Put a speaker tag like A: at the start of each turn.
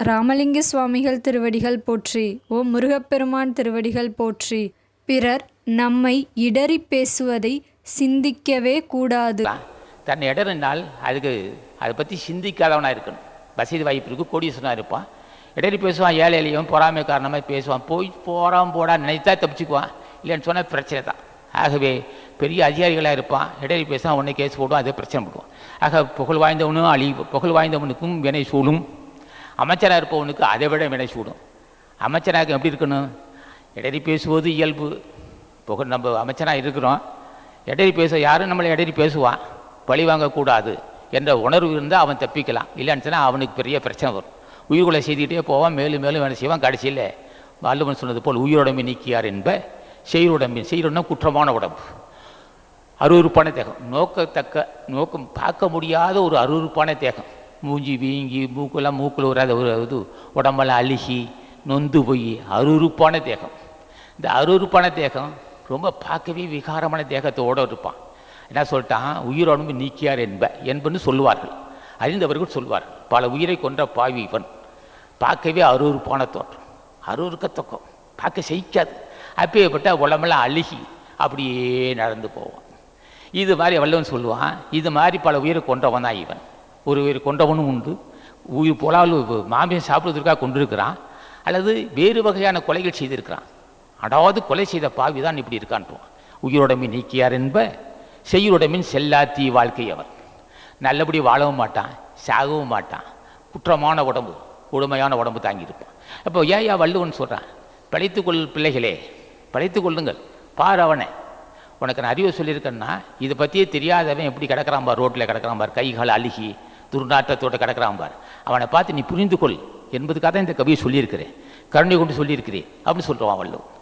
A: ராமலிங்க சுவாமிகள் திருவடிகள் போற்றி ஓம் முருகப்பெருமான் திருவடிகள் போற்றி. பிறர் நம்மை இடறி பேசுவதை சிந்திக்கவே கூடாது.
B: தன்னை இடறினால் அதுக்கு அதை பற்றி சிந்திக்காதவனாக இருக்கணும். வசதி வாய்ப்பு இருக்கு கோடீஸ்வரனாக இருப்பான். இடறி பேசுவான் ஏழை எளியவன் பொறாமை காரணமாக பேசுவான். போய் போகிறான் போடா நினைத்தா தப்பிச்சுக்குவான். இல்லைன்னு சொன்னால் பிரச்சனை தான். ஆகவே பெரிய அதிகாரிகளாக இருப்பான். இடறி பேசுவான் உன்னை கேஸ் போடுவான் அதே பிரச்சனை போடுவான். ஆக புகழ் வாய்ந்தவனும் அழி புகழ் வாய்ந்தவனுக்கும் வினை சூழும். அமைச்சராக இருப்பவனுக்கு அதை விட வினை சூடும். அமைச்சராக எப்படி இருக்கணும்? இடறி பேசுவது இயல்பு. புக நம்ம அமைச்சராக இருக்கிறோம். இடறி பேச யாரும் நம்மளை இடறி பேசுவான் பழி வாங்கக்கூடாது என்ற உணர்வு இருந்தால் அவன் தப்பிக்கலாம். இல்லைன்னு சொன்னால் அவனுக்கு பெரிய பிரச்சனை வரும். உயிர்களை செய்துக்கிட்டே போவான். மேலும் மேலும் வேலை செய்வான். கடைசியில் வள்ளுவன் சொன்னது போல் உயிரோடமை நீக்கியார் என்ப செய்யுடம்பி செய்யுடனா குற்றமான உடம்பு. அருவருப்பான தேகம். நோக்கத்தக்க நோக்கம் பார்க்க முடியாத ஒரு அருவறுப்பான தேகம். மூஞ்சி வீங்கி மூக்கெல்லாம் மூக்கில் வராத ஒரு இது உடம்பெல்லாம் அழுகி நொந்து போய் அருவருப்பான தேகம். இந்த அருவருப்பான தேகம் ரொம்ப பார்க்கவே விகாரமான தேகத்தோடு இருப்பான். என்ன சொல்லிட்டான்? உயிரோடம்பு நீக்கியார் என்ப என்பன்னு சொல்லுவார்கள். அறிந்தவர்கள் சொல்வார்கள் பல உயிரை கொன்ற பாவி இவன். பார்க்கவே அருவருப்பான தோற்றம். அருவருக்கத்தக்கம் பார்க்க சகிக்காது. அப்பேற்பட்ட உடம்பெல்லாம் அழுகி அப்படியே நடந்து போவான். இது மாதிரி வல்லவன் சொல்லுவான் இது மாதிரி பல உயிரை கொன்றவன் தான் இவன். ஒருவர் கொண்டவனும் உண்டு. உயிர் போலால் மாமியம் சாப்பிடுவதற்காக கொண்டிருக்கிறான். அல்லது வேறு வகையான கொலைகள் செய்திருக்கிறான். அதாவது கொலை செய்த பாவி தான் இப்படி இருக்கான்ட்டுவான் உயிரோடமை நீக்கியார் என்ப செய்யுடமின் செல்லாத்தி வாழ்க்கை அவன் நல்லபடி வாழவும் மாட்டான் சாகவும் மாட்டான். குற்றமான உடம்பு கொடுமையான உடம்பு தாங்கியிருப்பான். அப்போ ஏன் வள்ளுவன் சொல்கிறான் படைத்துக்கொள் பிள்ளைகளே படைத்துக் கொள்ளுங்கள் பார் அவனை. உனக்கு நான் அறிவு சொல்லியிருக்கேன்னா இதை பற்றியே தெரியாதவன் எப்படி கிடக்கிறான் பார் ரோட்டில் கிடக்கிறான் பார் கைகால் அழுகி துர்நாற்றத்தோட கிடக்கிறான் பார். அவனை பார்த்து நீ புரிந்து கொள் என்பதுக்காக தான் இந்த கவியை சொல்லியிருக்கிறேன். கருணை கொண்டு சொல்லியிருக்கிறேன். அப்படின்னு சொல்கிறான் வள்ளுவன்.